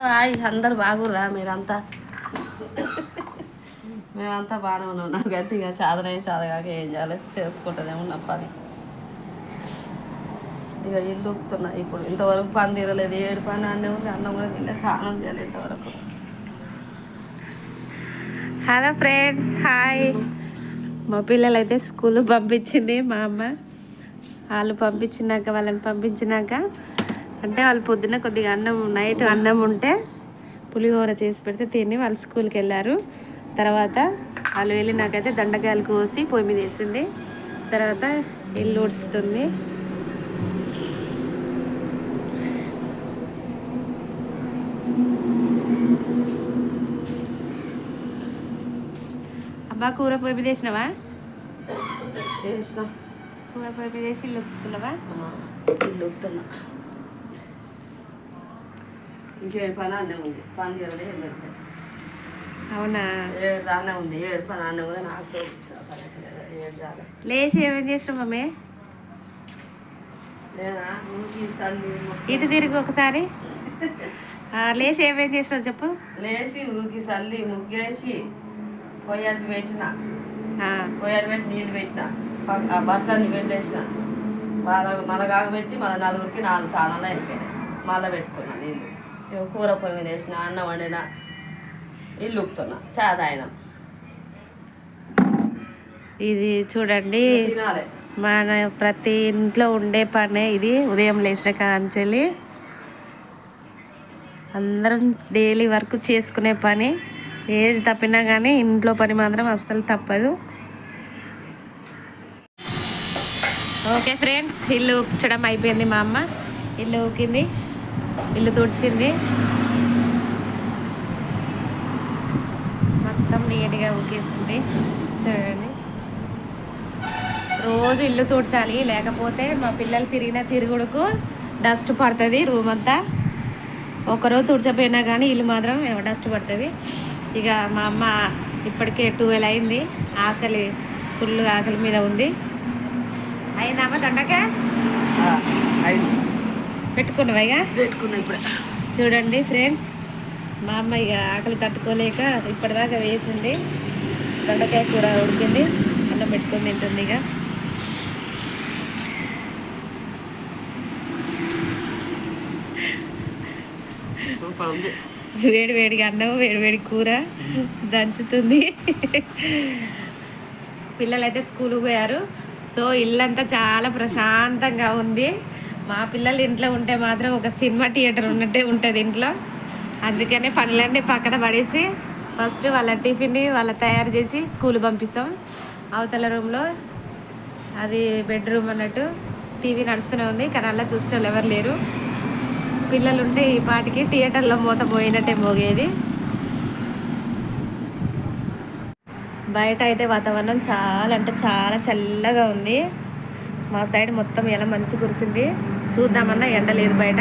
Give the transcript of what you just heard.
Hi అందరు బాగుర్రా మీరంతా? మేమంతా బాగానే ఉన్నాం. నాకు అయితే ఇక సాధన సాధగాక ఏం చేయాలి? చేసుకుంటూనే ఉన్నాం పని. ఇక ఇల్లు ఉక్కుతున్నా ఇప్పుడు. ఇంతవరకు పని తీరలేదు. ఏడు పని అన్నీ ఉంది. అన్నం కూడా తినలేదు. స్నానం చేయాలి ఇంతవరకు. Hello friends hi. మా పిల్లలు అయితే స్కూల్ పంపించింది మా అమ్మ. వాళ్ళు పంపించినాక వాళ్ళని పంపించినాక అంటే వాళ్ళు పొద్దున్న కొద్దిగా అన్నం నైట్ అన్నం ఉంటే పులిహోర చేసి పెడితే తిని వాళ్ళు స్కూల్కి వెళ్ళారు. తర్వాత వాళ్ళు వెళ్ళి నాకైతే దండకాయలు కోసి పొయ్యి మీద వేసింది. తర్వాత ఇల్లు ఉడుస్తుంది అబ్బా కూర పొయ్యి మీద వేసినావా? కూర పొయ్యి మీద వేసి ఇల్లు కూర్చున్నావా ఇల్లు ఇంకేడు పని అన్నే ఉంది. పని ఏం లేదు అవునా? ఏడు దాన్నే ఉంది. ఏడు పని అన్నే ఉంది. నాకు లేచి ఏమేం చేసినావు మమ్మీ? ఇటు తిరిగి ఒకసారి. లేచి ఏమేం చేసినావు చెప్పు. లేచి ఊరికి చల్లి ముగ్గేసి పొయ్యాడు పెట్టిన. పొయ్యాడు పెట్టి నీళ్ళు పెట్టిన. బట్టలన్నీ పెట్టేసిన. వాళ్ళ మళ్ళీ కాగబెట్టి మళ్ళీ నలుగురికి నాలుగు తానాలు అయిపోయినాయి. మళ్ళీ పెట్టుకున్నా నీళ్ళు. కూర పొయ్యి మీద వేసిన అన్నం వండిన ఇల్లు ఉప్పుతున్నా చా తాగినాం. ఇది చూడండి మన ప్రతి ఇంట్లో ఉండే పనే ఇది ఉదయం లేచిన కాంచెల్లి అందరం డైలీ వర్క్ చేసుకునే పని. ఏది తప్పినా కానీ ఇంట్లో పని మాత్రం అస్సలు తప్పదు. ఓకే ఫ్రెండ్స్ ఇల్లు ఉచ్చడం అయిపోయింది మా అమ్మ. ఇల్లు ఊకింది. ఇల్లు తుడిచింది. మొత్తం నీట్గా ఊకేసింది. చూడండి. రోజు ఇల్లు తుడ్చాలి లేకపోతే మా పిల్లలు తిరిగిన తిరుగుడుకు డస్ట్ పడుతుంది రూమ్ అంతా. ఒకరోజు తుడిచపోయినా కానీ ఇల్లు మాత్రం డస్ట్ పడుతుంది. ఇక మా అమ్మ ఇప్పటికే ట్వెల్వ్ అయింది. ఆకలి ఫుల్ ఆకలి మీద ఉంది. అయిందమ్మ దొండకా? ఆ, అయింది పెట్టుకున్నావా ఇక పెట్టుకున్నా ఇప్పుడే. చూడండి ఫ్రెండ్స్ మా అమ్మ ఇక ఆకలి తట్టుకోలేక ఇప్పటిదాకా వేసింది. దొండకాయ కూర ఉడికింది అన్నం పెట్టుకొని తింటుంది ఇక. వేడి వేడిగా అన్నం వేడి వేడి కూర దంచుతుంది. పిల్లలైతే స్కూల్కి పోయారు. సో ఇల్లంతా చాలా ప్రశాంతంగా ఉంది. మా పిల్లలు ఇంట్లో ఉంటే మాత్రం ఒక సినిమా థియేటర్ ఉన్నట్టే ఉంటుంది ఇంట్లో. అందుకనే పనులన్నీ పక్కన పడేసి ఫస్ట్ వాళ్ళ టిఫిన్ వాళ్ళ తయారు చేసి స్కూల్ పంపిస్తాం. అవతల రూమ్లో అది బెడ్రూమ్ అన్నట్టు టీవీ నడుస్తూనే ఉంది కానీ అలా చూసే వాళ్ళు ఎవరు లేరు. పిల్లలు ఉంటే ఈ పాటికి థియేటర్లో మూత పోయినట్టే మోగేది. బయట అయితే వాతావరణం చాలా అంటే చాలా చల్లగా ఉంది. మా సైడ్ మొత్తం ఎలా మంచి కురిసింది. చూద్దామన్నా ఎండ లేదు బయట.